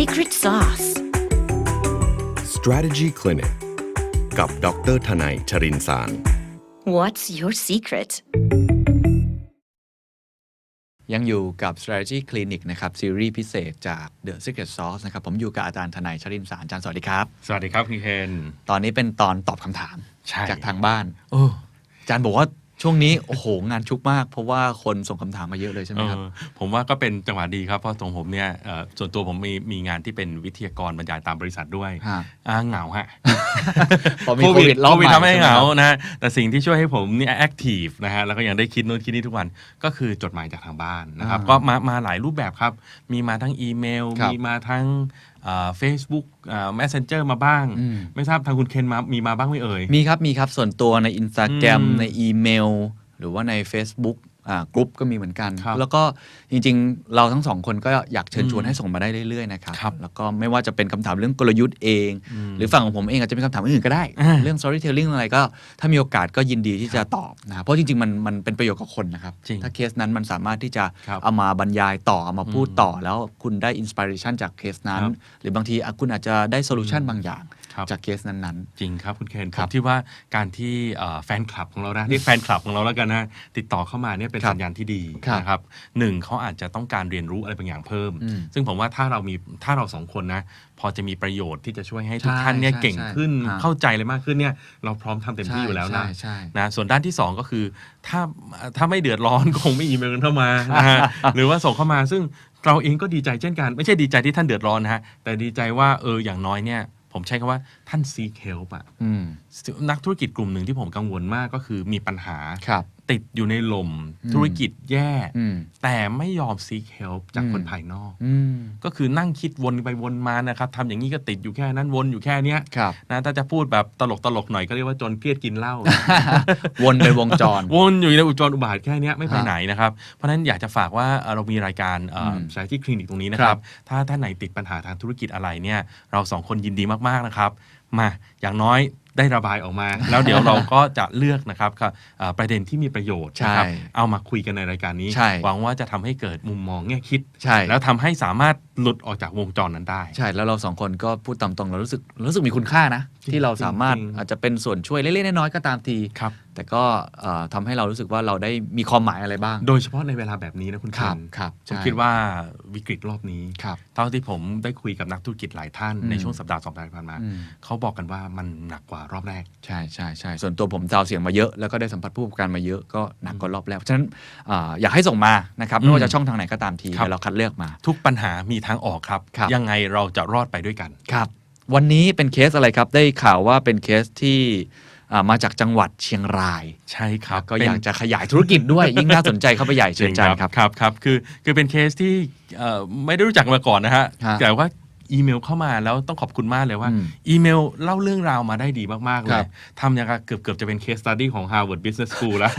secret sauce Strategy Clinic กับดรทนายชรินสาร What's your secret ยังอยู่กับ strategy clinic นะครับ ซีรีส์พิเศษจาก The Secret Sauce นะครับ ผมอยู่กับอาจารย์ทนายชรินสารอาจารย์สวัสดีครับ สวัสดีครับคุณเคนตอนนี้เป็นตอนตอบคำถาม ใช่ จากทางบ้านโอ้อาจารย์บอกว่า ช่วงนี้โอ้โหงานชุกมาก เพราะว่าคนส่งคำถามมาเยอะเลยใช่ไหมครับเออผมว่าก็เป็นจังหวะดีครับเพราะตรงผมเนี่ยเอ่อส่วนตัวผมมีมีงานที่เป็นวิทยากรบรรยายตามบริษัทด้วยฮะอ่าเหงาฮะพอมีโควิดรอบโควิดใหม่ทำให้เหงาใช่ไหมครับนะแต่สิ่งที่ช่วยให้ผมเนี่ยแอคทีฟนะฮะแล้วก็ยังได้คิดนู่นคิดนี่ทุกวันก็คือจดหมายจากทางบ้านนะครับอ่าก็มามาหลายรูปแบบครับ มีมาทั้งอีเมลครับมีมาทั้ง เฟซบุ๊กแมสเซนเจอร์มาบ้างอืมไม่ทราบทางคุณเคนมามีมาบ้างไหมเอ่ย มีครับ มีครับ ส่วนตัวใน Instagram อืม ในอีเมล หรือว่าใน Facebook อ่า กรุ๊ปก็มีเหมือนกันครับแล้วก็จริงๆ เราทั้งสองคนก็อยากเชิญชวนอืมให้ส่งมาได้เรื่อยๆนะครับครับแล้วก็ไม่ว่าจะเป็นคำถามเรื่องกลยุทธ์เองอืมหรือฝั่งของผมเองอาจจะเป็นคำถามอื่นก็ได้อ่าเรื่อง storytelling อะไรก็ถ้ามีโอกาสก็ยินดีที่จะตอบนะครับเพราะจริงๆ มันมันเป็นประโยชน์กับคนนะครับจริงถ้าเคสนั้นมันสามารถที่จะครับเอามาบรรยายต่อเอามาพูดอืมต่อ แล้วคุณได้อินสปิเรชันจากเคสนั้นครับหรือบางทีอะคุณอาจจะได้โซลูชันบางอย่างครับ จากเคสนั้นๆ จริงครับคุณเคนคผรับมที่ว่าการที่เอ่อแฟนคลับของเรานะเรียกแฟนคลับของเราแล้วกันนะติดต่อเข้ามาเนี่ยเป็นครับสัญญาณที่ดีครับนะครับหนึ่งเขาอาจจะต้องการเรียนรู้อะไรบางอย่างเพิ่มอืมซึ่งผมว่าถ้าเรามีถ้าเราสองคนนะพอจะมีประโยชน์ที่จะช่วยให้ทุกใช่ท่านเนี่ยใช่เก่งใช่ขึ้นฮะเข้าใจอะไรมากขึ้นเนี่ยเราพร้อมทำเต็มที่อยู่แล้วนะใช่ใช่นะส่วนด้านที่ 2 ก็คือ ถ้าถ้าไม่เดือดร้อนคงไม่อีเมลกันเข้ามานะฮะหรือว่าส่งเข้ามาซึ่งเราเองก็ดีใจเช่นกัน ไม่ใช่ดีใจที่ท่านเดือดร้อนนะฮะแต่ดีใจว่าเอออย่างน้อยเนี่ย ผมใช้คำว่าท่าน seek help อะอืมนักธุรกิจกลุ่มหนึ่งที่ผมกังวลมากก็คือมีปัญหาครับ ติดอยู่ในหล่มอืมธุรกิจแย่อืมแต่ไม่ยอม seek help จากอืมคนภายนอกอืมก็คือนั่งคิดวนไปวนมานะครับทำอย่างนี้ก็ติดอยู่แค่นั้นวนอยู่แค่เนี้ยครับนะถ้าจะพูดแบบตลกตลกๆหน่อยก็เรียกว่าจนเครียดกินเหล้าวนไปวงจร วนอยู่ในอุจรอุบาทแค่เนี้ยไม่ไปฮะไหนนะครับ เพราะฉะนั้นอยากจะฝากว่าเอ่อเรามีรายการเอ่ออม strategy clinic ตรงนี้นะคครัรับบถ้าท่านไหนติดปัญหาทางธุรกิจอะไรเนี่ยเราสองคนยินดีมากๆนะครับมาอย่างน้อย ได้ระบายออกมา แล้วเดี๋ยวเราก็จะเลือกนะครับครับเอ่อประเด็นที่มีประโยชน์นะครับใช่เอามาคุยกันในรายการนี้ใช่หวังว่าจะทำให้เกิดมุมมองแง่คิดใช่แล้วทำให้สามารถ หลุดออกจากวงจรนั้นได้ ใช่แล้วเราสองคนก็พูดตามตรงเรารู้สึกรู้สึกมีคุณค่านะ จริงที่เราสามารถจริงอาจจะเป็นส่วนช่วยเล็กๆน้อยๆก็ตามที ครับ แต่ก็เอ่อทำให้เรารู้สึกว่าเราได้มีความหมายอะไรบ้างโดยเฉพาะในเวลาแบบนี้นะคุณครับเคนครับผมใช่คิดว่าวิกฤตรอบนี้ ครับ เท่าที่ผมได้คุยกับนักธุรกิจหลายท่านอืม ในช่วงสัปดาห์สองสัปดาห์ที่ผ่านมา อืม เขาบอกกันว่ามันหนักกว่ารอบแรก ใช่ใช่ใช่ส่วนตัวผมดาวเสียงมาเยอะ แล้วก็ได้สัมผัสผู้ประกอบการมาเยอะก็หนักกว่ารอบแรกฉะนั้นอ่าอยากให้ส่งมานะครับไม่ว่าจะช่องทางไหนก็ตามทีครับ เดี๋ยวเราคัดเลือกมา ทุกปัญหามีทางออกครับ ครับ ยังไงเราจะรอดไปด้วยกัน ครับ วันนี้เป็นเคสอะไรครับ ได้ข่าวว่าเป็นเคสที่อ่ามาจากจังหวัดเชียงราย ใช่ครับก็อยากจะขยายธุรกิจด้วย ยิ่งน่าสนใจเข้าไปใหญ่จเชิริญงจานครับ ครับครับคือคือเป็นเคสที่เอ่อไม่ได้รู้จักมาก่อนนะฮะฮะแต่ว่าอีเมลเข้ามาแล้วต้องขอบคุณมากเลยว่าอืมอีเมลเล่าเรื่องราวมาได้ดีมาก ๆ เลครัยบ ทำอย่างกับเกือบเกือบจะเป็นเคสตัดดี้ของ Harvard Business School แล้ว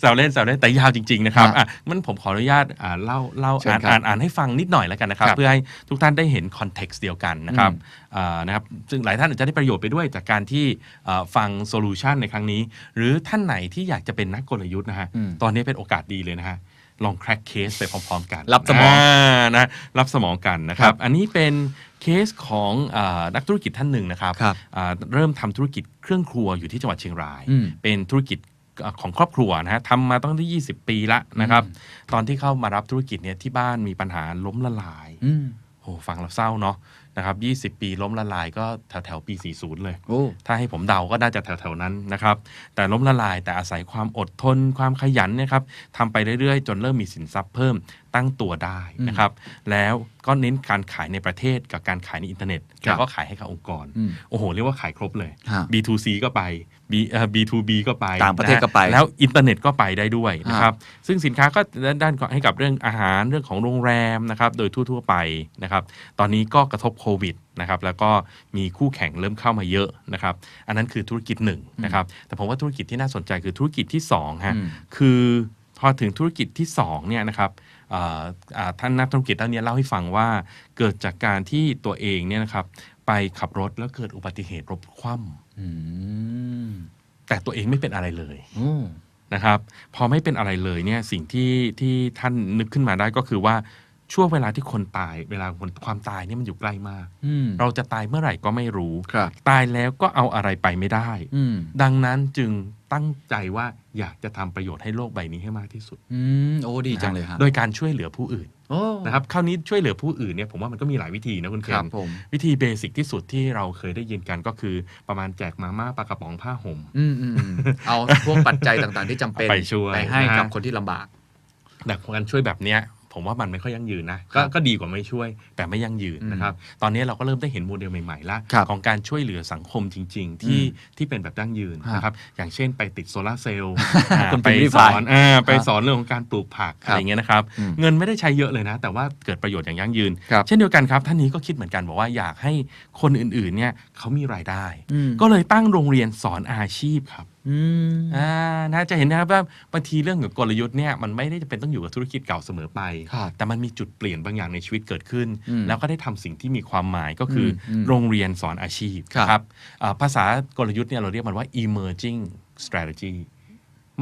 แซวเล่นแซวเล่นแต่ยาวจริง ๆ นะครับฮะอะมันผมขออนุญาตอ่าเล่าเล่าเชิญอ่านครับอ่านอ่านให้ฟังนิดหน่อยแล้วกันนะครับครับ เพื่อให้ทุกท่านได้เห็นคอนเท็กซ์เดียวกันนะครับอืมอ่านะครับซึ่งหลายท่านอาจจะได้ประโยชน์ไปด้วยจากการที่อ่าฟังโซลูชันในครั้งนี้ หรือท่านไหนที่อยากจะเป็นนักกลยุทธ์นะฮะอืมตอนนี้เป็นโอกาสดีเลยนะฮะลอง crack case ไปพร้อมๆกัน รับสมองานะรับสมองกันนะคครัรับบอันนี้เป็นเคสของอานักธุรกิจท่านหนึ่งนะครับครับอ่าเริ่มทำธุรกิจเครื่องครัวอยู่ที่จังหวัดเชียงรายอืมเป็นธุรกิจอ่า ของครอบครัวนะฮะทำมาตั้งที่ 20 ปีละนะครับ ตอนที่เข้ามารับธุรกิจเนี่ยที่บ้านมีปัญหาล้มละลายอืมโอ้ฟังแล้วเศร้าเนาะนะครับ20 ปีล้มละลายก็แถวแถวๆปี 40 เลยโอ้ถ้าให้ผมเดาก็น่าจะแถวๆนั้นนะครับ แต่ล้มละลายแต่อาศัยความอดทนความขยันเนะครับทำไปเรื่อยๆ จนเริ่มมีสินทรัพย์เพิ่มตั้งตัวได้นะครับ แล้วก็เน้นการขายในประเทศกับการขายในอินเทอร์เน็ตครัแล้บวก็ขายให้กับองค์กรอืมโอ้โห เรียกว่าขายครบเลยฮะ B2C ก็ไป B เอ่อ B2B ก็ไปต่างประเทศก็ไปนฮแล้วอินเทอร์เน็ตก็ไปได้ด้วยนะฮะครับ ซึ่งสินค้าก็ด้านให้กับเรื่องอาหารเรื่องของโรงแรมนะครับโดยทั่ว ๆ ไปนะครับ ตอนนี้ก็กระทบโควิดนะครับแล้วก็มีคู่แข่งเริ่มเข้ามาเยอะนะครับ อันนั้นคือธุรกิจหนึ่งนะครับ แต่ผมว่าธุรกิจที่น่าสนใจคือธุรกิจที่สองฮะอืมคือพอถึงธุรกิจที่สองเนี่ยนะครับเอ่ออ่า ท่านนักธุรกิจท่านเนี้ยเล่าให้ฟังว่าเกิดจากการที่ตัวเองเนี่ยนะครับไปขับรถแล้วเกิดอุบัติเหตุรถคว่ำอืมแต่ตัวเองไม่เป็นอะไรเลยโอ้นะครับ พอไม่เป็นอะไรเลยเนี่ยสิ่งที่ที่ท่านนึกขึ้นมาได้ก็คือว่า ช่วงเวลาที่คนตายเวลาคนความตายเนี่ยมันอยู่ใกล้มาก อืมเราจะตายเมื่อไหร่ก็ไม่รู้ ครับ ตายแล้วก็เอาอะไรไปไม่ได้ อืมดังนั้นจึงตั้งใจว่าอยากจะทำประโยชน์ให้โลกใบนี้ให้มากที่สุดอืมโอ้ดีจังเลยฮะโดยการช่วยเหลือผู้อื่นโอ้นะครับคราวนี้ช่วยเหลือผู้อื่นเนี่ยผมว่ามันก็มีหลายวิธีนะคุณคเคนรับผม วิธีเบสิกที่สุดที่เราเคยได้ยินกันก็คือประมาณแจกมาม่าปลากระป๋องผ้าห่ม อืมอืมอืมเอาพวกปัจจัยต่างๆที่จำเป็นไปช่วยไปให้นะฮะกับคนที่ลำบาก แต่การช่วยแบบเนี้ย ผมว่ามันไม่ค่อยยั่งยืนนะก็ครับก็ดีกว่าไม่ช่วย แต่ไม่ยั่งยืนอืมนะครับ ตอนนี้เราก็เริ่มได้เห็นโมเดลใหม่ๆละครับของการช่วยเหลือสังคมจริง ๆ ที่อืมที่เป็นแบบยั่งยืนฮะนะครับ อย่างเช่นไปติดโซลาร์เซลล์คุณไปพิมพ์ริสพายอนอ่าไปสอนเรื่องของการปลูกผักครับอะไรอย่างเงี้ยนะครับอืมเงินไม่ได้ใช้เยอะเลยนะ แต่ว่าเกิดประโยชน์อย่างยั่งยืนครับเช่นเดียวกันครับ ท่านนี้ก็คิดเหมือนกันบอกว่าอยากให้คนอื่นๆเนี่ยเขามีรายได้อืมก็เลยตั้งโรงเรียนสอนอาชีพครับ อืมอ่านะจะเห็นนะครับว่าบางทีเรื่องของกลยุทธ์เนี่ยมันไม่ได้จะเป็นต้องอยู่กับธุรกิจเก่าเสมอไป ครับ แต่มันมีจุดเปลี่ยนบางอย่างในชีวิตเกิดขึ้น อืมแล้วก็ได้ทำสิ่งที่มีความหมายก็คืออมโรงเรียนสอนอาชีพครับครับอ่าภาษากลยุทธ์เนี่ยเราเรียกมันว่า emerging strategy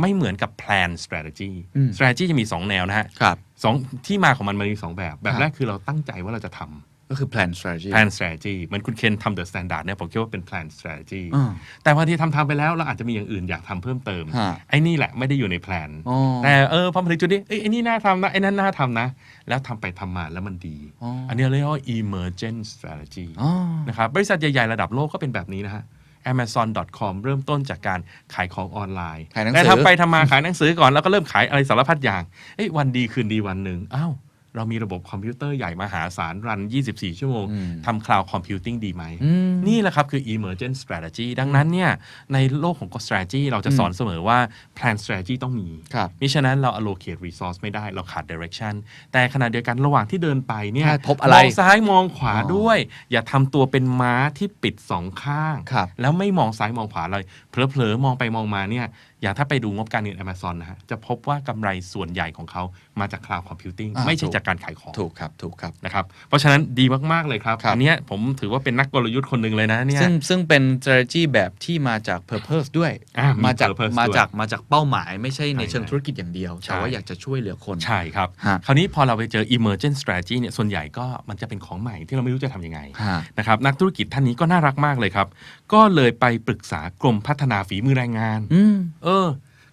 ไม่เหมือนกับ plan strategy อืม strategy จะมี 2 แนวนะฮะครับ สองที่มาของมันมันมี2แบบ แบบครับ แรกคือเราตั้งใจว่าเราจะทำ ก็คือ plan strategy plan strategy เหมือนคุณเคนทำ the standard เนี่ยผมคิดว่าเป็น plan strategy อ่าแต่บางทีทำทำไปแล้วเราอาจจะมีอย่างอื่นอยากทำเพิ่มเติม ฮะไอ้นี่แหละไม่ได้อยู่ในแพลนอ๋อ แต่เออพอมาถึงจุดนี้เอ้ยไอ้นี่น่าทำนะไอ้นั่นน่าทำนะ แล้วทำไปทำมาแล้วมันดีอ๋ออัอันนี้เรียกว่า emergent strategy อ๋อ นะครับบริษัทใหญ่ ๆ ระดับโลกก็เป็นแบบนี้นะฮะ amazon.com เริ่มต้นจากการขายของออนไลน์ขายหนังสือ แต่ทำไปทำมาขายหนังสือก่อนแล้วก็เริ่มขายอะไรสารพัดอย่างเอ้ยวันดีคืนดีวันหนึ่งอ้าว เรามีระบบคอมพิวเตอร์ใหญ่มหาศาลรัน 24 ชั่วโมงอืมทำ cloud computing ดีไหมอืมนี่แหละครับ คือ emergent strategy ดังนั้นเนี่ยในโลกของ strategy เราจะสอนเสมอว่า plan strategy ต้องมีครับมิฉะนั้นเรา allocate resource ไม่ได้เราขาด direction แต่ขณะเดียวกันระหว่างที่เดินไปเนี่ยถ้าพบอะไรมองซ้ายมองขวาอ๋อด้วย อย่าทำตัวเป็นม้าที่ปิดสองข้างครับแล้วไม่มองซ้ายมองขวาเลยเผลอๆมองไปมองมาเนี่ยอย่างถ้าไปดูงบการเงิน Amazon นะฮะจะพบว่ากำไรส่วนใหญ่ของเขามาจาก cloud computing อ่าไม่ใช่ถูกจากการขายของถูกครับถูกครับนะครับเพราะฉะนั้นดีมาก ๆ เลยครับครับอันเนี้ยผมถือว่าเป็นนักกลยุทธ์คนหนึ่งเลยนะเนี่ยซึ่งซึ่งเป็น strategy แบบที่มาจาก purpose ด้วยอ่ามีมาจาก purpose มาด้วยจากมาจากเป้าหมาย ไม่ใช่ในใช่เชิงธุรกิจอย่างเดียวใช่แต่ว่าอยากจะช่วยเหลือคนใช่ครับฮะคราวนี้พอเราไปเจอ emergent strategy เนี่ยส่วนใหญ่ก็มันจะเป็นของใหม่ที่เราไม่รู้จะทำยังไงฮะนะครับนักธุรกิจท่านนี้ก็น่ารักมากเลยครับ ก็เลยไปปรึกษากรมพัฒนาฝีมือแรงงานอืมเออ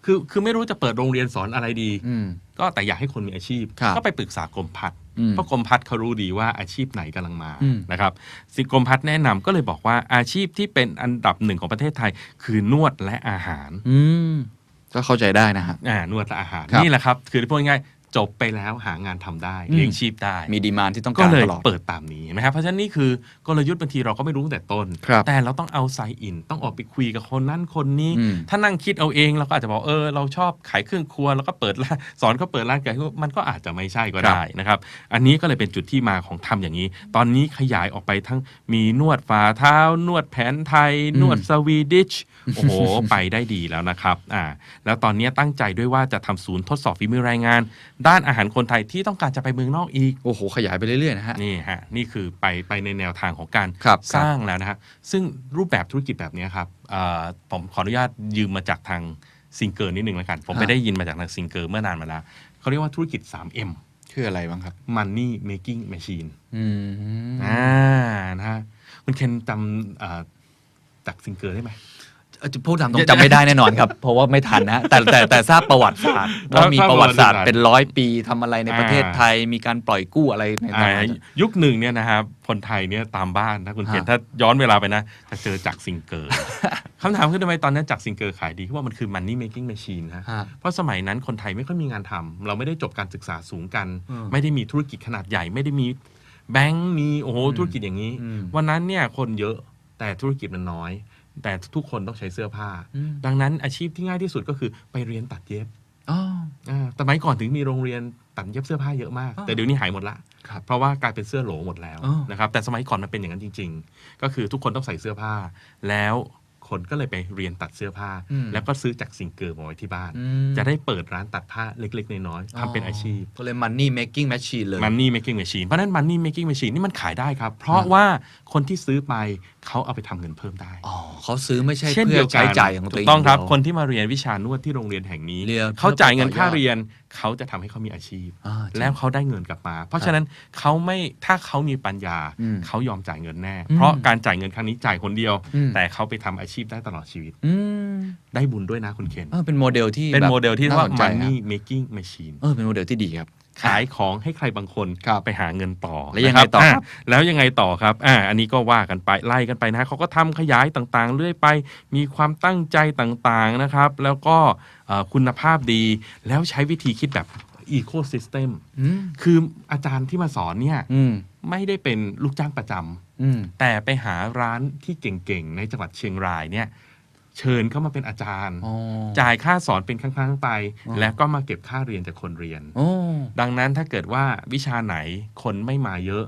คือคือไม่รู้จะเปิดโรงเรียนสอนอะไรดี อืม ก็แต่อยากให้คนมีอาชีพ ครับ ก็ไปปรึกษากรมพัฒน์อืม เพราะกรมพัฒน์เขารู้ดีว่าอาชีพไหนกำลังมาอืม นะครับสิกรมพัฒน์แนะนำก็เลยบอกว่าอาชีพที่เป็นอันดับหนึ่งของประเทศไทย คือนวดและอาหารอืมก็เข้าใจได้นะฮะ อ่านวดและอาหารครับ นี่แหละครับ คือพูดง่ายๆ จบไปแล้วหางานทำได้อืมเลี้ยงชีพได้มีดีมานที่ต้องก็การเลยตลอดเปิดตามนี้เห็นไหมครับเพราะฉะนั้นนี่คือกลยุทธ์บางทีเราก็ไม่รู้ตั้งแต่ต้นครับแต่เราต้องเอาไซอิน ต้องออกไปคุยกับคนนั้นคนนี้อืมถ้านั่งคิดเอาเองเราก็อาจจะบอกเออเราชอบขายเครื่องครัวแล้วก็เปิดร้านสอนเขาเปิดร้านไก่มันก็อาจจะไม่ใช่ก็ได้นะครับ อันนี้ก็เลยเป็นจุดที่มาของทำอย่างนี้ ตอนนี้ขยายออกไปทั้งมีนวดฝ่าเท้า นวดแผนไทย นวดสวีดิชโอ้โหไปได้ดีแล้วนะครับอ่าแล้วตอนนี้ตั้งใจด้วยว่าจะทำศูนย์ทดสอบฝีมือแรงงานด้านอาหารคนไทยที่ต้องการจะไปเมืองนอกอีก โอ้โห ขยายไปเรื่อยๆนะฮะ นี่ฮะ นี่คือไปไปในแนวทางของการครับสร้างแล้วนะฮะ ซึ่งรูปแบบธุรกิจแบบนี้ครับเอ่อผมขออนุญาตยืมมาจากทางซิงเกิลนิดนึงแล้วกัน ผมไปฮะได้ยินมาจากทางซิงเกิลเมื่อนานมาแล้ว เขาเรียกว่าธุรกิจ 3M คืออะไรบ้างครับ Money Making Machine อืมอ่านะฮะคุณเคนจำเอ่อจากซิงเกิลได้ไหม เอ่อจะพูดตามตรงจำไม่ได้แน่นอนครับ เพราะว่าไม่ทันนะแต่แต่แต่ทราบประวัติศาสตร์ว่ามีประวัติศาสตร์เป็นร้อยปีทำอะไรในประเทศไทยมีการปล่อยกู้อะไรในอ่านั้นยุคหนึ่งเนี่ยนะครับคนไทยเนี่ยตามบ้านถ้าคุณเคนฮะถ้าย้อนเวลาไปนะจะเจอจากซิงเกิลคำถามคือทำไมตอนนั้นจากซิงเกิลขายดีเพราะว่ามันคือ Money Making Machine ฮะฮะเพราะสมัยนั้นคนไทยไม่ค่อยมีงานทำเราไม่ได้จบการศึกษาสูงกันอืมไม่ได้มีธุรกิจขนาดใหญ่ ไม่ได้มีแบงก์มีโอ้โหธุรกิจอย่างนี้อืมวันนั้นเนี่ยคนเยอะแต่ธุรกิจมันน้อย แต่ทุกคนต้องใช้เสื้อผ้า อืม ดังนั้นอาชีพที่ง่ายที่สุดก็คือไปเรียนตัดเย็บอ๋อ อ่าแต่สมัยก่อนถึงมีโรงเรียนตัดเย็บเสื้อผ้าเยอะมากอ๋อแต่เดี๋ยวนี้หายหมดละ ครับเพราะว่ากลายเป็นเสื้อโหลหมดแล้วอ๋อนะครับแต่สมัยก่อนมันเป็นอย่างนั้นจริง ๆ ก็คือทุกคนต้องใส่เสื้อผ้า แล้วคนก็เลยไปเรียนตัดเสื้อผ้า อืม แล้วก็ซื้อจากซิงเกิลมาไว้ที่บ้าน อืมจะได้เปิดร้านตัดผ้าเล็กๆ น้อยๆทำเป็นอาชีพ ก็เลย money making machine เลย Money Making Machine เพราะฉะนั้น Money Making Machine นี่มันขายได้ครับ เพราะว่าคนที่ซื้อไป เขาเอาไปทำเงินเพิ่มได้อ๋อเขาซื้อไม่ใช่เช่นเพื่เดีอยวกัใช้จ่ายของตัวถูเองกต้องครับเดียวคนที่มาเรียนวิชานวดที่โรงเรียนแห่งนี้เรียนเขาจ่ายเงินค่าเพื่อต่อยอดเรียนเขาจะทำให้เขามีอาชีพอ่าจริงแล้วเขาได้เงินกลับมา เพราะฉะนั้นเขาไม่ถ้าเขามีปัญญาอืมเขายอมจ่ายเงินแน่อืมเพราะการจ่ายเงินครั้งนี้จ่ายคนเดียวอืมแต่เขาไปทำอาชีพได้ตลอดชีวิตอืมได้บุญด้วยนะคุณเคนเออเป็นโมเดลที่เป็นแบบโมเดลที่เรียกว่าน่สนใจครับ money making machine เออเป็นโมเดลที่ดีครับ ขายของให้ใครบางคนครับไปหาเงินต่อแล้วยังไงต่อครับะแล้วยังไงต่อครับอ่าอันนี้ก็ว่ากันไปไล่กันไปนะฮะเขาก็ทำขยายต่างๆ เรื่อยไป มีความตั้งใจต่างๆนะครับ แล้วก็เอ่อคุณภาพดีแล้วใช้วิธีคิดแบบ ecosystem อืมคืออาจารย์ที่มาสอนเนี่ย อืมไม่ได้เป็นลูกจ้างประจำ อืม แต่ไปหาร้านที่เก่งๆ ในจังหวัดเชียงรายเนี่ย เชิญเข้ามาเป็นอาจารย์อ๋อจ่ายค่าสอนเป็นครั้งๆไปอ๋อแล้วก็มาเก็บค่าเรียนจากคนเรียนโอ้ดังนั้นถ้าเกิดว่าวิชาไหนคนไม่มาเยอะ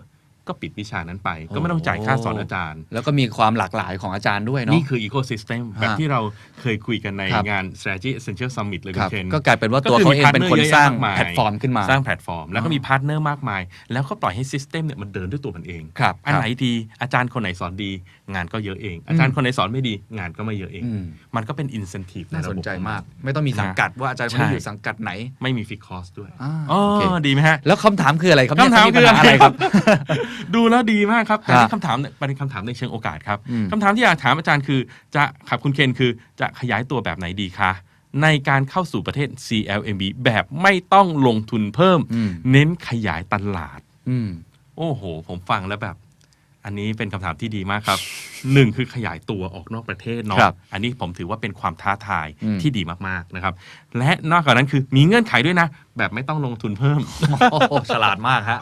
ก็ปิดวิชานั้นไป ก็ไม่ต้องจ่ายค่าสอนอาจารย์ แล้วก็มีความหลากหลายของอาจารย์ด้วยเนาะนี่คือ ecosystem ฮะแบบที่เราเคยคุยกันในครับงาน strategy essential summit เลยคคุรัณบเคนก็กลายเป็นว่าก็ตัวคือเขามีเองเป็นคน partner สร้างเยอะแยะมากมายแพลตฟอร์มขึ้นมาสร้างแพลตฟอร์ม แล้วก็มีพาร์ทเนอร์มากมาย แล้วก็ปล่อยให้ system เนี่ยมันเดินด้วยตัวมันเองครับอันครับไหนดีอาจารย์คนไหนสอนดี งานก็เยอะเอง อาจารย์คนไหนสอนไม่ดีงานก็ไม่เยอะเองอืมมันก็เป็น incentive น่าระสบบนใจของมาก ไม่ต้องมีสังกัดว่าอาจารย์คนนี้ใช่อยู่สังกัดไหนไม่มี fixed cost ด้วยอ่าอ๋อโอเคดีไหมฮะแล้วคำถามคืออะไรครับเนี่ยคำถามเขคือปัญหอะไรครับดูแล้วดีมากครับ แต่ฮะนี่คำถามเนี่ยเป็นคำถามในเชิงโอกาสครับอืมคำถามที่อยากถามอาจารย์คือจะขับคุณเคนคือจะขยายตัวแบบไหนดีคะในการเข้าสู่ประเทศ CLMB แบบไม่ต้องลงทุนเพิ่มอืมเน้นขยายตลาดอืมโอ้โห ผมฟังแล้วแบบ อันนี้เป็นคำถามที่ดีมากครับหนึ่งคือขยายตัวออกนอกประเทศเนาะครับอันนี้ผมถือว่าเป็นความท้าทายอืมที่ดีมากๆนะครับ และนอกจากนั้นคือมีเงื่อนไขด้วยนะ แบบไม่ต้องลงทุนเพิ่มโอ้โหฉลาดมากฮะ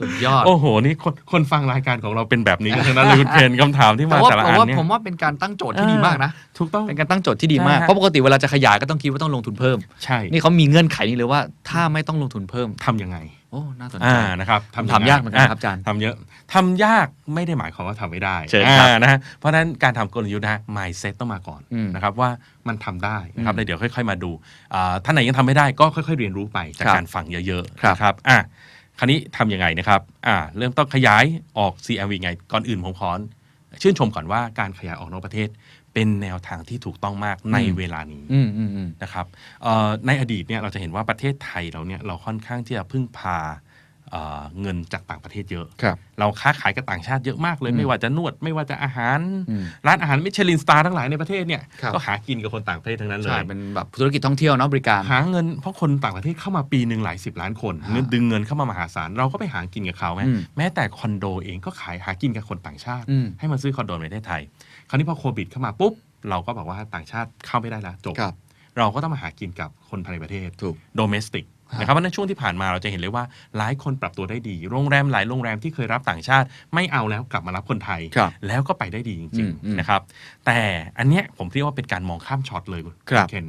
สุดยอด โอ้โห นี่คนคนฟังรายการของเราเป็นแบบนี้กันทั้งนั้นเลยคุณเคนคำถามที่แต่มาว่าแต่ละผมอันว่าเนี่ยผมว่าเป็นการตั้งโจทย์ที่ดีมากนะถูกต้องเป็นการตั้งโจทย์ที่ดีมากใช่ฮะเพราะปกติเวลาจะขยายก็ต้องคิดว่าต้องลงทุนเพิ่ม ใช่ นี่เขามีเงื่อนไขนี้เลยว่า ถ้าไม่ต้องลงทุนเพิ่มทำยังไงโอ้น่าสนใจอ่านะครับทำทำยากเหมือนกันครับอาจารย์ทำเยอะทำยากไม่ได้หมายความว่าทำไม่ได้เชิญครับอ่านะฮะเพราะฉะนั้นการทำกลยุทธ์นะฮะ mindset ต้องมาก่อนอืมนะครับว่ามันทำได้นะครับอืมแล้วเดี๋ยวค่อย ๆ มาดูอ่าท่านไหนยังทำไม่ได้ก็ค่อย ๆ เรียนรู้ไปจากครับการฟังเยอะครับๆนะครับอะ คราวนี้ทำยังไงนะครับอ่าเริ่มต้องขยายออก CLV ไง ก่อนอื่นผมขอชื่นชมก่อนว่าการขยายออกนอกประเทศเป็นแนวทางที่ถูกต้องมากในอืมเวลานี้อืมอืมอืมนะครับเอ่อในอดีตเนี่ยเราจะเห็นว่าประเทศไทยเราเนี่ยเราค่อนข้างที่จะพึ่งพา เอ่อเงินจากต่างประเทศเยอะครับเราค้าขายกับต่างชาติเยอะมากเลยอืมไม่ว่าจะนวดไม่ว่าจะอาหารอืมร้านอาหารมิชลินสตาร์ทั้งหลายในประเทศเนี่ยครับก็หากินกับคนต่างประเทศทั้งนั้นเลใช่ยเป็นแบบธุรกิจท่องเที่ยวเนาะบริการหาเงินเพราะคนต่างประเทศเข้ามาปีหนึ่งหลายสิบล้านคนฮะเงินดึงเงินเข้ามามหาศาลเราก็ไปหากินกับเขาไหมอืมแม้แต่คอนโดเองก็ขายหากินกับคนต่างชาติอืมให้มาซื้อคอนโดในประเทศไทย คราวนี้พอโควิดเข้ามาปุ๊บเราก็บอกว่าต่างชาติเข้าไม่ได้แล้วจบครับเราก็ต้องมาหากินกับคนภายในประเทศถูกโดเมสติกฮะ นะครับเพราะฉะนั้นช่วงที่ผ่านมาเราจะเห็นเลยว่าหลายคนปรับตัวได้ดี โรงแรมหลายโรงแรมที่เคยรับต่างชาติ ไม่เอาแล้วกลับมารับคนไทย ครับแล้วก็ไปได้ดีจอืริงมอืม ๆนะครับแต่อันเนี้ยผมเรียกว่าเป็นการมองข้ามช็อตเลยณครับเคน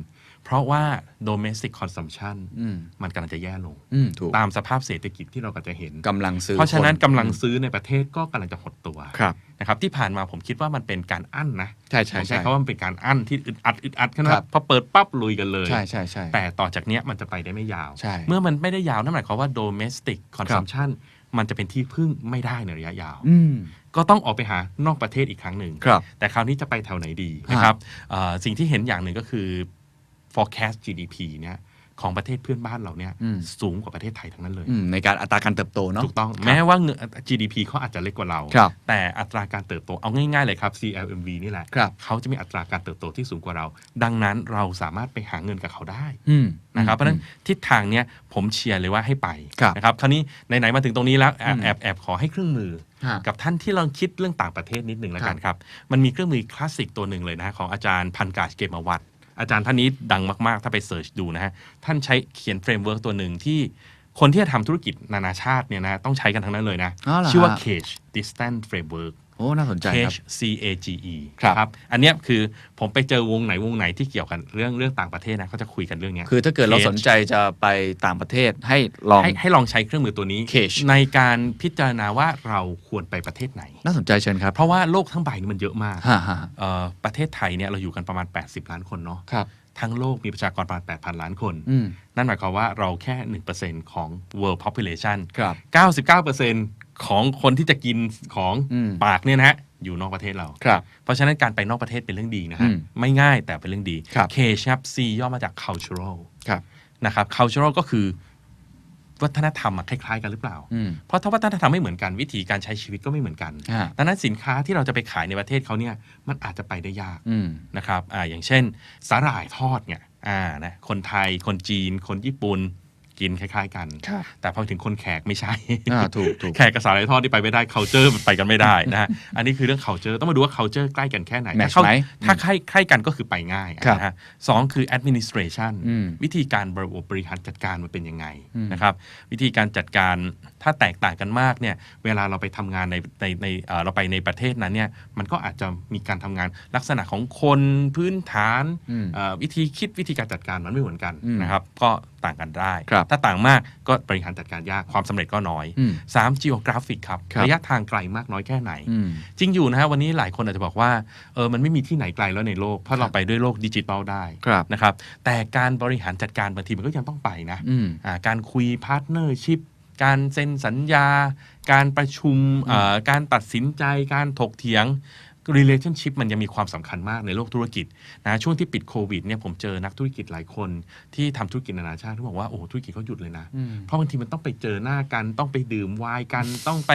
เพราะว่า domestic consumption อืมมันกำลังจะแย่ลงอืมถูกตามสภาพเศรษฐกิจที่เราก็จะเห็นกำลังซื้อ เพราะฉะนั้นคกำลังซื้อในประเทศก็กำลังจะหดตัวครับนะครับที่ผ่านมาผมคิดว่ามันเป็นการอั้นนะใช่ใช่ผมใช่ใช้คำว่ามันเป็นการอั้นที่อึดอัดอึดอัดขนาครัดบพอเปิดปั๊บลุยกันเลยใช่ใช่ใช่แต่ต่อจากเนี้ยมันจะไปได้ไม่ยาวใช่เมื่อมันไม่ได้ยาวนั่นหมายความว่า domestic consumption มันจะเป็นที่พึ่งไม่ได้ในระยะยาวอืมก็ต้องออกไปหานอกประเทศอีกครั้งหนึ่งครับแต่คราวนี้จะไปแถวไหนดีนะครับเอ่อสิ่งที่เห็นอย่างหนึ่งก็คือ forecast GDP เนี่ยของประเทศเพื่อนบ้านเราเนี่ยอืมสูงกว่าประเทศไทยทั้งนั้นเลยอืมในการอัตราการเติบโตเนาะถูกต้องครับแม้ว่าเงิน GDP เขาอาจจะเล็กกว่าเราครับแต่อัตราการเติบโตเอาง่ายๆเลยครับ CLMV นี่แหละครับเขาจะมีอัตราการเติบโตที่สูงกว่าเรา ดังนั้นเราสามารถไปหาเงินกับเขาได้อืมนะครับเพราะฉะนั้นทิศทางเนี้ยผมเชียร์เลยว่าให้ไปครับนะครับคราวนี้ไหนๆมาถึงตรงนี้แล้วแอบอืมแอบแอบขอให้เครื่องมือฮะกับท่านที่ลองคิดเรื่องต่างประเทศนิดหนึ่งแล้วกันครับครับมันมีเครื่องมือคลาสสิกตัวหนึ่งเลยนะของอาจารย์พันกาชเกมวัต อาจารย์ท่านนี้ดังมาก ๆ ถ้าไปเสิร์ชดูนะฮะ ท่านใช้เขียนเฟรมเวิร์กตัวหนึ่งที่คนที่จะทำธุรกิจนานาชาติเนี่ยนะต้องใช้กันทั้งนั้นเลยนะ อ๋อเหรอชื่อว่า ฮะ Cage Distance Framework โอ้ น่าสนใจครับ Cage C A G E ครับ อันเนี้ยคือผมไปเจอวงไหนวงไหนที่เกี่ยวกันเรื่องเรื่องต่างประเทศนะเขาจะคุยกันเรื่องเนี้ยคือถ้าเกิดเรา Cage สนใจจะไปต่างประเทศให้ลองให้ให้ลองใช้เครื่องมือตัวนี้ Cage ในการพิจารณาว่าเราควรไปประเทศไหน น่าสนใจเชิญครับ เพราะว่าโลกทั้งใบนี่มันเยอะมากฮ่าฮ่าเอ่อประเทศไทยเนี่ยเราอยู่กันประมาณ 80 ล้านคนเนาะครับ ทั้งโลกมีประชากรประมาณ 8,000 ล้านคนอืมนั่นหมายความว่าเราแค่ 1%ของ world population ครับ 99% ของคนที่จะกินของอืม ปากเนี่ยนะฮะอยู่นอกประเทศเรา ครับ เพราะฉะนั้นการไปนอกประเทศเป็นเรื่องดีนะฮะอืมไม่ง่ายแต่เป็นเรื่องดี ครับ K ครับ C ย่อมาจาก cultural ครับ นะครับ cultural ก็คือวัฒนธรรมอะคล้ายๆ กันหรือเปล่า อืม เพราะถ้าวัฒนธรรมไม่เหมือนกันวิธีการใช้ชีวิตก็ไม่เหมือนกันฮะ ดังนั้นสินค้าที่เราจะไปขายในประเทศเขาเนี่ยมันอาจจะไปได้ยาก อืม นะครับอ่าอย่างเช่นสาหร่ายทอดเนี่ยอ่านะ คนไทย คนจีน คนญี่ปุ่น กินคล้ายๆ กันครับแต่พอถึงคนแขกไม่ใช่อ่าถูกถูกแขกกับสาหร่ายทอดที่ไปไม่ได้ culture มันไปกันไม่ได้นะฮะอันนี้คือเรื่อง culture ต้องมาดูว่า culture ใกล้กันแค่ไหน Match ถ้าเข้าไหมถ้าใกล้ใกล้กันก็คือไปง่ายครับนะฮะสองคือ administration อืมวิธีการบริบริหารจัดการมันเป็นยังไงอืมนะครับวิธีการจัดการ ถ้าแตกต่างกันมากเนี่ยเวลาเราไปทำงานในในในเอ่อเราไปในประเทศนั้นเนี่ยมันก็อาจจะมีการทำงานลักษณะของคนพื้นฐานอืมเอ่อวิธีคิดวิธีการจัดการมันไม่เหมือนกันอืมนะครับก็ต่างกันได้ครับถ้าต่างมากก็บริหารจัดการยากความสำเร็จก็น้อยอืมสาม geographic ครับครับระยะทางไกลมากน้อยแค่ไหนอืมจริงอยู่นะฮะวันนี้หลายคนอาจจะบอกว่าเออมันไม่มีที่ไหนไกลแล้วในโลก เพราะเราไปด้วยโลกดิจิตอลได้ครับนะครับแต่การบริหารจัดการบางทีมันก็ยังต้องไปนะอืมอ่าการคุยพาร์ทเนอร์ชิพ การเซ็นสัญญา การประชุมอ่าการตัดสินใจการถกเถียง relationship มันยังมีความสำคัญมากในโลกธุรกิจนะช่วงที่ปิดโควิดเนี่ยผมเจอนักธุรกิจหลายคนที่ทำธุรกิจนานาชาติที่บอกว่าโอ้โหธุรกิจเขาหยุดเลยนะอืมเพราะบางทีมันต้องไปเจอหน้ากันต้องไปดื่มไวน์กันต้องไป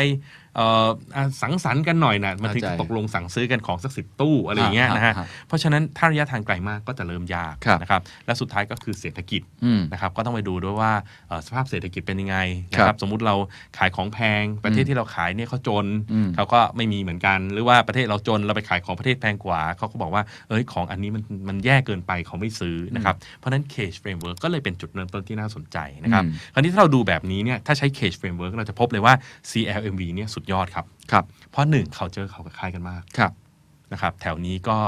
เอ่ออ่าสังสรรค์กันหน่อยนะมันถึงจะเข้าใจตกลงสั่งซื้อกันของสักสิบตู้อะไรอย่างเงี้ยนะฮะอ่าเพราะฉะนั้นถ้าระยะทางไกลมากก็จะเริ่มยากครับ นะครับและสุดท้ายก็คือเศรษฐกิจ อืม นะครับก็ต้องไปดูด้วยว่าเอ่อสภาพเศรษฐกิจเป็นยังไงนะคครัรับบสมมุติเราขายของแพงประเทศที่เราขายเนี่ยเขาจนอืมเขาก็ไม่มีเหมือนกัน หรือว่าประเทศเราจนเราไปขายของประเทศแพงกว่าเขาก็บอกว่าเอ้ยของอันนี้มันมันแย่เกินไปเขาไม่ซื้อนะครับเพราะฉะนั้น cage framework ก็เลยเป็นจุดเริ่มต้นที่น่าสนใจนะครับอืม คราวนี้ถ้าเราดูแบบนี้เนี่ยถ้าใช้ cage framework เราจะพบเลยว่า CLMV เนี่ยสุดยอดครับ ครับ เพราะหนึ่ง culture เขาคล้ายกันมากครับ นะครับ แถวนี้ก็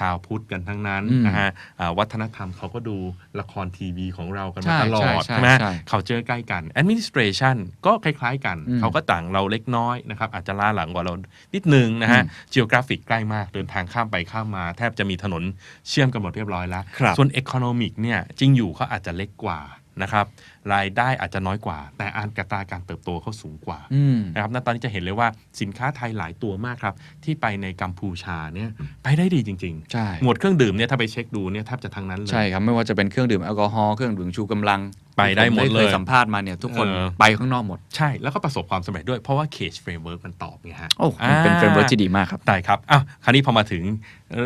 ชาวพุทธกันทั้งนั้นอืมนะฮะอ่าวัฒนธรรมเขาก็ดูละครทีวีของเรากันใช่มาตลอดใช่ใช่ไหมใช่เขาเจอใกล้กัน administration ก็คล้ายๆกัน อืมเขาก็ต่างเราเล็กน้อยนะครับ อาจจะล้าหลังกว่าเรานิดนึงนะฮะ geographic ใกล้มาก เดินทางข้ามไปข้ามมา แทบจะมีถนนเชื่อมกันหมดเรียบร้อยแล้ว ครับ ส่วน economic เนี่ยจริงอยู่เขาอาจจะเล็กกว่า นะครับรายได้อาจจะน้อยกว่า แต่อันตราการเติบโตเขาสูงกว่าอืมนะครับณตอนนี้จะเห็นเลยว่าสินค้าไทยหลายตัวมากครับ ที่ไปในกัมพูชาเนี่ยไปได้ดีจริงใช่ๆหมวดเครื่องดื่มเนี่ยถ้าไปเช็คดูเนี่ยแทบจะทั้งนั้นเลย ใช่ครับ ไม่ว่าจะเป็นเครื่องดื่มแอลกอฮอล์เครื่องดื่มชูกำลัง ไปได้หมดเลยผสัมภาษณ์มาเนี่ยทุกคนเออไปข้างนอกหมด ใช่แล้วก็ประสบความสำเร็จด้วยเพราะว่า Cage Framework มันตอบไงฮะ โอ้มันเป็นเฟรมเวิร์กที่ดีมากครับได้ครับอ้าวคราวนี้พอมาถึง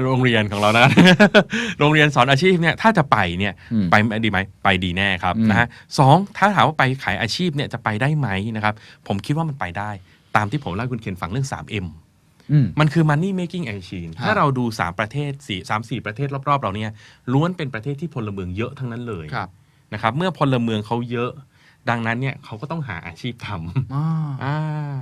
โรงเรียนของเรานะ โรงเรียนสอนอาชีพเนี่ยถ้าจะไปเนี่ยอืมไปดีไหมไปดีแน่ครับอืมนะฮะสองถ้าถามว่าไปขายอาชีพเนี่ยจะไปได้ไหมนะครับ ผมคิดว่ามันไปได้ ตามที่ผมเล่าให้คุณเคนฟังเรื่อง 3M อืมมันคือ money making machine ฮะถ้าเราดู 3 ประเทศ4 3 4 ประเทศรอบ ๆ เราเนี่ยล้วนเป็นประเทศที่พลเมืองเยอะทั้งนั้นเลยครับ นะครับเมื่อพลเมืองเขาเยอะ ดังนั้นเนี่ยเขาก็ต้องหาอาชีพทำอ๋ออ่า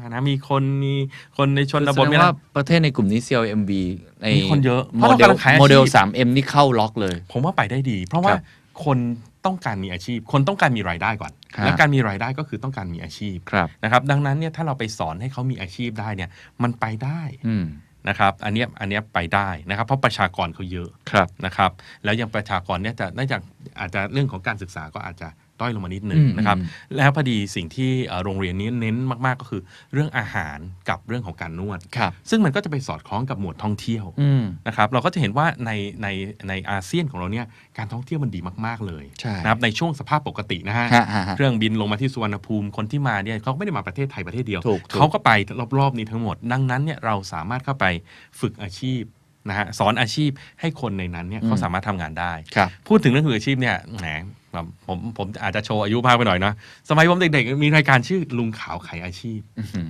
นะมีคนมีคนในชนแสบดทงมีว่านะประเทศในกลุ่มนี้ CLMV ในมีคนเยอะเพโมราะเราเดลกำลังขายอาชีพ โมเดล 3M นี่เข้าล็อกเลย ผมว่าไปได้ดี เพราะว่าครับคนต้องการมีอาชีพ คนต้องการมีรายได้ก่อน ครับ และการมีรายได้ก็คือต้องการมีอาชีพครับ นะครับ ดังนั้นเนี่ยถ้าเราไปสอนให้เขามีอาชีพได้เนี่ยมันไปได้ อืม นะครับอันเนี้ยอันเนี้ยไปได้นะครับเพราะประชากรเขาเยอะครับนะครับแล้วยังประชากรเนี่ยจะเนื่องจากอาจจะเรื่องของการศึกษาก็อาจจะ ด้อยลงมานิดหนึ่งอืมนะครับอืมแล้วพอดีสิ่งที่เอ่อโรงเรียนนี้เน้นมากๆก็คือ เรื่องอาหารกับเรื่องของการนวดครับซึ่งมันก็จะไปสอดคล้องกับหมวดท่องเที่ยวอืมนะครับ เราก็จะเห็นว่าในในในอาเซียนของเราเนี่ยการท่องเที่ยวมันดีมาก ๆเลยใช่นะครับในช่วงสภาพปกตินะฮะฮะฮะฮะเครื่องบินลงมาที่สุวรรณภูมิคนที่มาเนี่ยเขาไม่ได้มาประเทศไทยประเทศเดียวถูกถูกเขาก็ไปรอบๆนี้ทั้งหมด ดังนั้นเนี่ยเราสามารถเข้าไปฝึกอาชีพ นะฮะสอนอาชีพให้คนในนั้นเนี่ยเขาสามารถทำงานได้ครับพูดถึงเรื่องฝึกอาชีพเนี่ยแหมแบบผมผมอาจจะโชว์อายุมากไปหน่อยนะสมัยผมเด็กๆมีรายการชื่อลุงขาวไขอาชีพ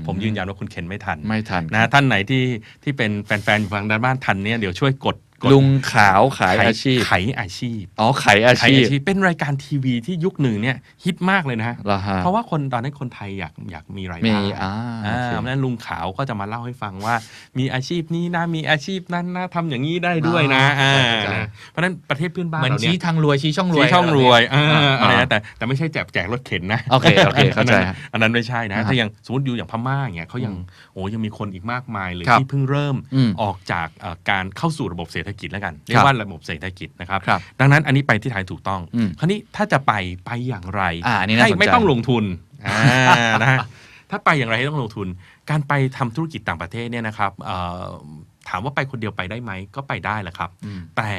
ผมยืนยันว่าคุณเคนไม่ทันไม่ทันนะท่านไหนที่ที่เป็นแฟนๆอยู่ฝั่งด้านบ้านทันเนี่ยเดี๋ยวช่วยกดกด ลุงขาวขายอาชีพไขอาชีพอ๋อขายอาไขชีพอาชีพเป็นรายการทีวีที่ยุคหนึ่งเนี่ยฮิตมากเลยนะฮะเหรอฮะเพราะว่าคนตอนนั้นคนไทยอยากอยากมีรายมีได้อ่าอ่าโอเคเพราะฉะนั้นลุงขาวก็จะมาเล่าให้ฟังว่า มีอาชีพนี้นะมีอาชีพนั้นนะทำอย่างนี้ได้ด้วยนะอ่าอ่าเข้าใจนะเพราะฉะนั้นประเทศเพื่อนบ้านเหมือนเราเนี่ชี้ยทางรวยชี้ช่องรวยชี้ช่องรวยเอออ่าอะไรนะแต่แต่ไม่ใช่แจกแจกรถเข็นนะโอเคโอเคเข้าใจอันนั้นฮะอันนั้นไม่ใช่นะอ่าฮะถ้าอย่างสมมติอยู่อย่างพม่าอย่างเงี้ยเขายังอืมโอ้ยังมีคนอีกมากมายเลยครับที่เพิ่งเริ่มอืมออกจากเอ่อการเข้าสู่ระบบเศรษฐกิจแล้วกันเรียครักบว่าระบบเศรษฐกิจนะครับครับ ดังนั้นอันนี้ไปที่ไทยถูกต้องอืมคราวนี้ถ้าจะไปไปอย่างไรอ่าอันนี้น่าให้สนใจไม่ต้องลงทุนอ่านะฮะถ้าไปอย่างไรให้ต้องลงทุน การไปทำธุรกิจต่างประเทศเนี่ยนะครับเอ่อถามว่าไปคนเดียวไปได้ไหมก็ไปได้แหละครับอืมแต่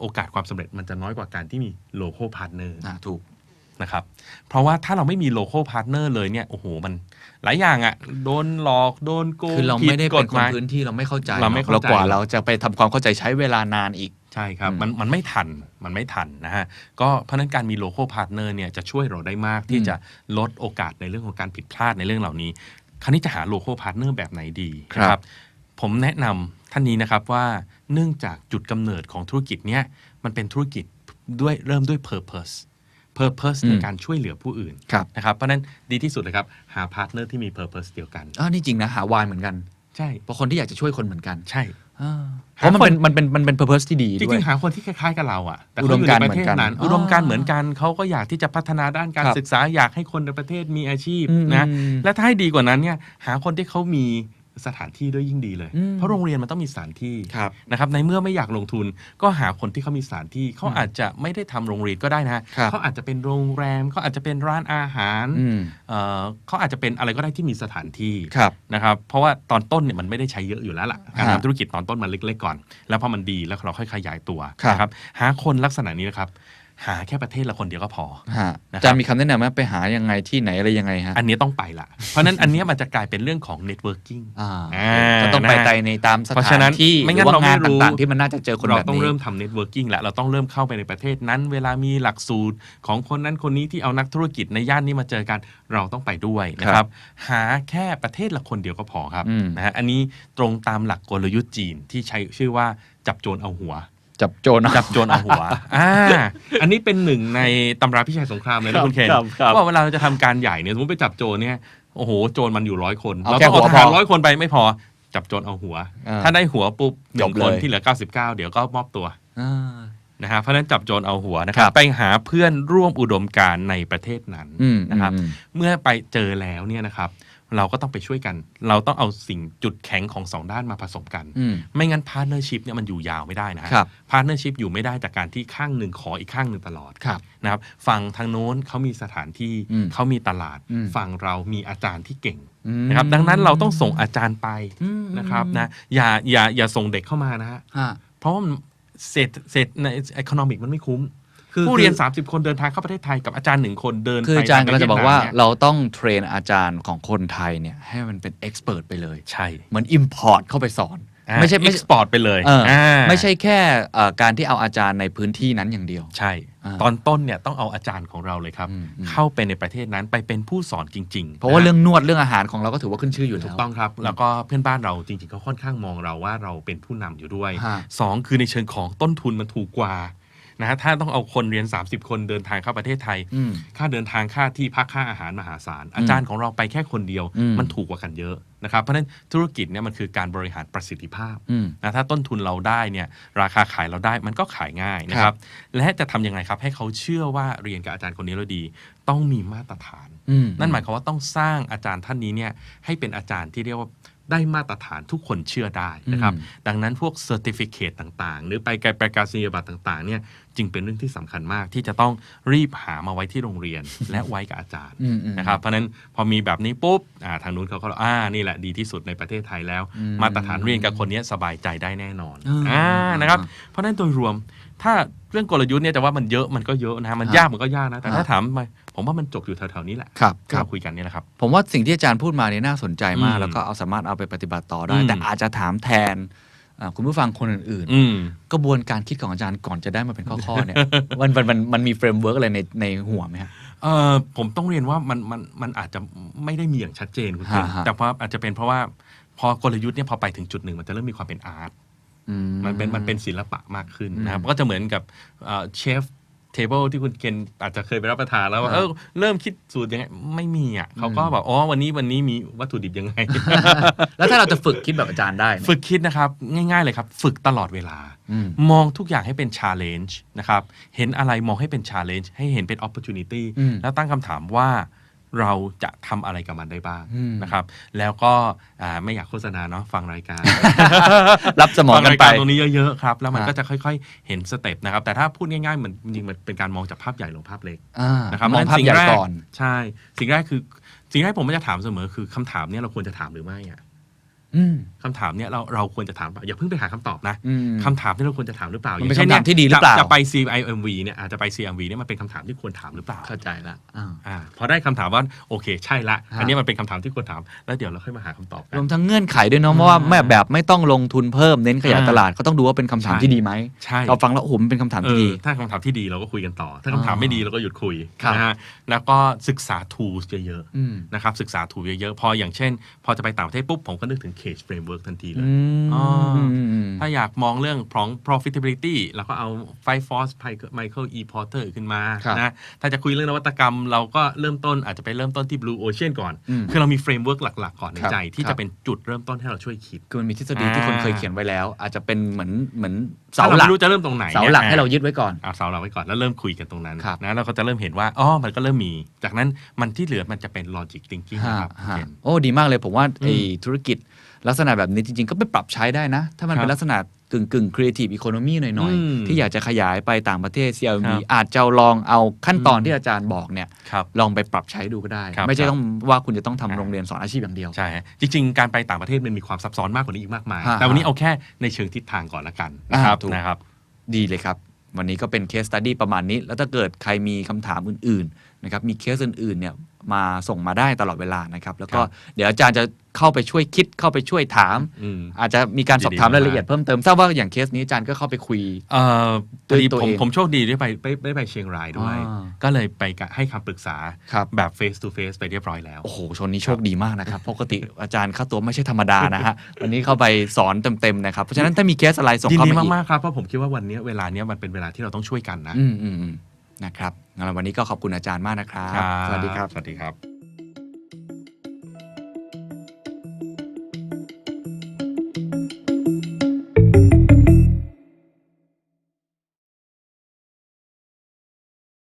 โอกาสความสำเร็จมันจะน้อยกว่าการที่มี local partner อ่าถูกนะครับ เพราะว่าถ้าเราไม่มีโล c a l พาร์ทเนอร์เลยเนี่ยโอ้โหมัน หลายอย่างอะ่ะ โดนหลอกโดนโกงคือเราไม่ได้ผิเป็นกฎคหนมายพื้นที่เราไม่เข้าใจเราไม่เข้าใจแล้วกว่าเราจะไปทำความเข้าใจใช้เวลานานอีกใช่ครับอืมมันมันไม่ทันมันไม่ทันนะฮะก็เพราะฉะนั้นการมีโล c a l พาร์ทเนอร์เนี่ยจะช่วยเราได้มากที่อืมจะลดโอกาสในเรื่องของการผิดพลาดในเรื่องเหล่านี้ คราวนี้จะหาโล c a l พาร์ทเนอร์แบบไหนดีนะครับ ผมแนะนำท่านนี้นะครับว่าเนื่องจากจุดกำเนิดของธุรกิจเนี้ยมันเป็นธุรกิจด้วยเริ่มด้วย purpose purpose อืมในการช่วยเหลือผู้อื่นครับนะครับเพราะฉะนั้นดีที่สุดเลยครับ หาพาร์ทเนอร์ที่มี purpose เดียวกันอ๋อนี่จริงนะ หาวายเหมือนกันใช่เพราะคนที่อยากจะช่วยคนเหมือนกันใช่อ่าเพราะมันเป็นมันเป็นมันเป็น purpose ที่ดีจด้วยริงๆหาคนที่คล้ายๆกับเราอะแต่อุเขาดอมยู่การณ์ในประเทศนั้นเหมือนกันอุดมการณ์เหมือนกันเขาก็อยากที่จะพัฒนาด้านการครับศึกษาอยากให้คนในประเทศมีอาชีพอืมนะอืมและถ้าให้ดีกว่านั้นเนี่ยหาคนที่เขามี สถานที่ด้วยยิ่งดีเลย อืมเพราะโรงเรียนมันต้องมีสถานที่ครับนะครับในเมื่อไม่อยากลงทุนก็หาคนที่เขามีสถานที่เขาอาจจะไม่ได้ทำโรงเรียนก็ได้นะครับเขาอาจจะเป็นโรงแรมเขาอาจจะเป็นร้านอาหารอืมเอ่อเขาอาจจะเป็นอะไรก็ได้ที่มีสถานที่ ครับ นะครับเพราะว่าตอนต้นเนี่ยมันไม่ได้ใช้เยอะอยู่แล้วล่ะการฮะทำธุรกิจตอนต้นมันเล็กๆก่อน แล้วพอมันดีแล้วเราค่อยขยายตัวครับ นะครับหาคนลักษณะนี้นะครับ หาแค่ประเทศละคนเดียวก็พอ ฮะนะครับอาจารย์มีคำแนะนำไหมไปหายังไงที่ไหนอะไรยังไงฮะอันนี้ต้องไปละ เพราะฉะนั้นอันเนี้ยมันจะกลายเป็นเรื่องของ networking อ่าอ่าก็ต้องไปนะไตในตามสเพราะถาฉะนั้นนที่ไม่หงั้รืนอว่าเราไม่งานรู้ ต่างๆ ที่มันน่าจะเจอคนเราแบบต้องนี้เริ่มทำ networking แล้วเราต้องเริ่มเข้าไปในประเทศนั้น เวลามีหลักสูตรของคนนั้นคนนี้ที่เอานักธุรกิจในย่านนี้มาเจอกันเราต้องไปด้วยนะคครัรับบหาแค่ประเทศละคนเดียวก็พอครับอืม นะฮะอันนี้ตรงตามหลักกลยุทธ์จีนที่ใช้ชื่อว่าจับโจรเอาหัว จับโจรนะ จับโจรเอาหัว อ่า อันนี้เป็นหนึ่งในตำราพิชัยสงครามเลยครันะบคุณเคนครับครับว่าเวลาเราจะทำการใหญ่เนี่ยสมมติไปจับโจรเนี่ยโอ้โหโจรมันอยู่ร้อยคน เอาเราแค่ต้องเอาหัวทหารพอร้อยคนไปไม่พอจับโจรเอาหัว อ่าถ้าได้หัวปุ๊บหจนึ่บงเลยคนที่เหลือ 99 เดี๋ยวก็มอบตัวอ่า นะฮะเพราะฉะนั้นจับโจรเอาหัวนะคครัรับบไปหาเพื่อนร่วมอุดมการณ์ในประเทศนั้นอืมนะครับ อืม เมื่อไปเจอแล้วเนี่ยนะครับ เราก็ต้องไปช่วยกัน เราต้องเอาสิ่งจุดแข็งของสองด้านมาผสมกันอืมไม่งั้นพาร์ n เนอร์ชิพเนี่ยมันอยู่ยาวไม่ได้นะฮะครับพาร์ n เนอร์ชิพอยู่ไม่ได้จากการที่ข้างหนึ่งขออีกข้างหนึ่งตลอดครับนะครับฝั่งทางโน้นเขามีสถานที่อืมเขามีตลาดอืมฝั่งเรามีอาจารย์ที่เก่งอืมนะครับดังนั้นเราต้องส่งอาจารย์ไปอืมนะครับนะอย่าอย่าอย่าส่งเด็กเข้ามานะฮะฮะเพราะว่ามันเศรษฐเศรษฐใน economic มันไม่คุ้ม คือผู้เรียนคือ30 คนเดินทางเข้าประเทศไทยกับอาจารย์หนึ่งคนเดินคือไปอาจารย์กำลังจะบอกว่าไปวียดมนี่ยเราต้องเทรนอาจารย์ของคนไทยเนี่ยให้มันเป็นเอ็กซ์เพรสไปเลย ใช่เหมือน Import เข้าไปสอนอ่าไม่ใช่ไม่เอ็กซ์พอร์ตไปเลยเอออาไม่ใช่แค่เอ่อการที่เอาอาจารย์ในพื้นที่นั้นอย่างเดียว ใช่อ่าตอนต้นเนี่ยต้องเอาอาจารย์ของเราเลยครับอืมอืมเข้าไปในประเทศนั้นไปเป็นผู้สอนจริง ๆ เพราะว่านะเรื่องนวดเรื่องอาหารของเราก็ถือว่าขึ้นชื่ออยู่ถูแล้กวต้องครับ แล้วก็เพื่อนบ้านเราจริงๆเขาค่อนข้างมองเราว่าเราเป็นผู้นำอยู่ด้วยฮะสองคือในเชิงของต้นทุนมันถูกกว่า นะฮะถ้าต้องเอาคนเรียน 30 คนเดินทางเข้าประเทศไทย อืม ค่าเดินทางค่าที่พักค่าอาหารมหาศาล อาจารย์ของเราไปแค่คนเดียว อืม มันถูกกว่ากันเยอะนะครับเพราะฉะนั้นธุรกิจเนี่ยมันคือการบริหารประสิทธิภาพ อืม นะถ้าต้นทุนเราได้เนี่ยราคาขายเราได้มันก็ขายง่ายนะคครัรับบและจะทำยังไงครับให้เขาเชื่อว่าเรียนกับอาจารย์คนนี้แล้วดี ต้องมีมาตรฐาน อืม นั่นหมายความว่าต้องสร้างอาจารย์ท่านนี้เนี่ยให้เป็นอาจารย์ที่เรียกว่าได้มาตรฐานทุกคนเชื่อได้นะครับ อืม ดังนั้นพวกเซอร์ติฟิเคตต่างๆ หรือไปไกลประกาศนียบัตรต่างๆเนี่ย จึงเป็นเรื่องที่สำคัญมากที่จะต้องรีบหามาไว้ที่โรงเรียน และไว้กับอาจารย์อืมอืมนะครับเพราะฉะนั้นพอมีแบบนี้ปุ๊บอ่าทางนู้นเขาก็อ่านี่แหละดีที่สุดในประเทศไทยแล้วอืมมาตรฐานเรียนกับคนนี้สบายใจได้แน่นอนอืมอ่านะครับอ่าเพราะฉะนั้นโดยรวมถ้าเรื่องกลยุทธ์เนี่ยแต่ว่ามันเยอะมันก็เยอะนะฮะมันฮะยากมันก็ยากนะแต่ถ้าฮะถามไปผมว่ามันจบอยู่แถวๆนี้แหละครับที่ครับเราคุยกันเนี่ยนะครับ ผมว่าสิ่งที่อาจารย์พูดมาเนี่ยน่าสนใจมากอืมแล้วก็เอาสามารถเอาไปปฏิบัติต่อได้อืมแต่อาจจะถามแทนอ่า คุณผู้ฟังคนอื่นอืมๆกระบวนการคิดของอาจารย์ก่อนจะได้มาเป็นข้อๆเนี่ยมันมันมันมันมีเฟรมเวิร์กอะไรในในหัวไหมฮะเออผมต้องเรียนว่ามันมันมันอาจจะไม่ได้มีอย่างชัดเจนคุณเคนฮะฮะแต่ว่าอาจจะเป็นเพราะว่าพอกลยุทธ์เนี่ยพอไปถึงจุดหนึ่งมันจะเริ่มมีความเป็นอาร์ตอืมันเป็นมันเป็นศิลปะมากขึ้นนะครับอืมก็จะเหมือนกับเชฟ เทเบิลที่คุณเคนอาจจะเคยไปรับประทานแล้วว่าอ่าเออเริ่มคิดสูตรยังไงไม่มีอะเขาก็แบบอ๋อวันนี้วันนี้มีวัตถุดิบยังไง แล้วถ้าเราจะฝึกคิดแบบอาจารย์ได้เนี่ยฝึกคิดนะครับ ง่าย ๆ เลยครับ ฝึกตลอดเวลาอืมมองทุกอย่างให้เป็น challenge นะครับ เห็นอะไรมองให้เป็น challenge ให้เห็นเป็น opportunity อืมแล้วตั้งคำถามว่า เราจะทำอะไรกับมันได้บ้างอืมนะครับ แล้วก็อ่าไม่อยากโฆษณาเนาะฟังรายการ รับสมองฟังกันรายไปการตรงนี้เยอะๆครับแล้วมันฮะก็จะค่อยๆ เห็นสเต็ปนะครับ แต่ถ้าพูดง่ายๆเหมือนจริงๆมันเป็นการมองจากภาพใหญ่ลงภาพเล็กอ่านะครับมองภาพใหญ่เพระฉะนั้นสิ่งแรก่อนใช่ สิ่งแรกคือสิ่งแรกผมก็จะถามเสมอคือคำถามเนี้ยเราควรจะถามหรือไม่อะอืม คำถามเนี้ยเราเราควรจะถามเปล่าอย่าเพิ่งไปหาคำตอบนะอืมคำถามที่เราควรจะถามหรือเปล่ามันเป็นอย่งช่คำถามที่ดีหรือเปล่าจะจะไป CIMV เนี่ยอาจจะไป CMV เนี่ยมันเป็นคำถามที่ควรถามหรือเปล่าเข้าใจละอ่าอ่าพอได้คำถามว่าโอเค ใช่ละฮะอันนี้มันเป็นคำถามที่ควรถามแล้วเดี๋ยวเราค่อยมาหาคำตอบกัรนวมทั้งเงื่อนไขด้วยเนาะเพราะว่าแม่แบบไม่ต้องลงทุนเพิ่มเน้นขยายอ่าตลาดก็ต้องดูว่าเป็นคำถามใช่ที่ดีไหมใช่เราฟังแล้วโอ้โหมันเป็นคำถามเอที่อดีถ้าคำถามที่ดีเราก็คุยกันต่อ ถ้าคำถามไม่ดีเราก็หยุดคุยครับนะฮะแล้วก็ศึกษา tools เยอะอืมๆนะครับศึกษา tools เยอะๆพออย่างเช่น พอจะไปต่างประเทศปุ๊บผมก็นึกถึง case framework ทันทีเลยอืมอ๋ออืมถ้าอยากมองเรื่องของ profitability เราก็เอา Five Force Michael E Porter ขึ้นมาครับนะถ้าจะคุยเรื่องนวัตกรรม เราก็เริ่มต้นอาจจะไปเริ่มต้นที่ Blue Ocean ก่อนอืมคือเรามี framework หลัก ๆ ก่อนในครับใจ ที่ครับจะเป็นจุดเริ่มต้นให้เราช่วยคิดคือมันมีทฤษฎีที่คนเคยเขียนไว้แล้ว อาจจะเป็นเหมือนเหมือนเสาเสาหหลัลักกรู้จะเริ่มตรงไหนเสาหลักให้เรายึดไว้ก่อนเอาเสาหลักไว้ก่อนแล้วเริ่มคุยกันตรงนั้นครับนะเราก็จะเริ่มเห็นว่าอ๋อมันก็เริ่มมี จากนั้นมันที่เหลือมันจะเป็น logic thinking ฮะนะครับฮะเห็นโอ้ดีมากเลยผมว่าอืมไอ้ธุรกิจ ลักษณะแบบนี้จริง ๆ ก็ไปปรับใช้ได้นะ ถ้ามันครับเป็นลักษณะกึ่งกึ่งครีเอทีฟอีโคโนมีหน่อยอืมๆที่อยากจะขยายไปต่างประเทศค CLV รับอาจจะลองเอาขั้นตอนอืมที่อาจารย์บอกเนี่ยครับลองไปปรับใช้ดูก็ได้ครับไม่ใช่ครับต้องว่าคุณจะต้องทำอ่าโรงเรียนสอนอาชีพอย่างเดียว ใช่ฮะจริง ๆ การไปต่างประเทศมันมีความซับซ้อนมากกว่านี้อีกมากมายฮะแต่วันนี้เอาแค่ในเชิงทิศทางก่อนละกันนะครับอ่าถูกนะครับ ดีเลยครับ วันนี้ก็เป็นเคสตัดดี้ประมาณนี้ แล้วถ้าเกิดใครมีคำถามอื่น ๆ นะครับ มีเคสอื่น ๆ เนี่ย มาส่งมาได้ตลอดเวลานะครับ แล้วก็ครับเดี๋ยวอาจารย์จะเข้าไปช่วยคิดเข้าไปช่วยถามอืมอาจจะมีการสอบถามดีๆรายละเอียดเพิ่มเติมทราบว่าอย่างเคสนี้อาจารย์ก็เข้าไปคุยเอ่อด้วยพอดีตัวผมเองผมโชคดีได้ไปไปได้ไปเชียงรายด้วยอ่าก็เลยไปกะให้คำปรึกษาครับแบบ face to face ไปเรียบร้อยแล้ว โอ้โหชนนี้โชคดีมากนะครับปกติอาจารย์ค่าตัวไม่ใช่ธรรมดานะฮะวันนี้เข้าไปสอนเต็มๆนะครับเพราะฉะนั้นถ้ามีเคสอะไรส่งยินเข้าดีมาอีกมากๆครับเพราะผมคิดว่าวันนี้เวลาเนี้ยมันเป็นเวลาที่เราต้องช่วยกันนะอืมอืมอืม นะครับงั้นวันนี้ก็ขอบคุณอาจารย์มากนะครับ สวัสดีครับ สวัสดีครับ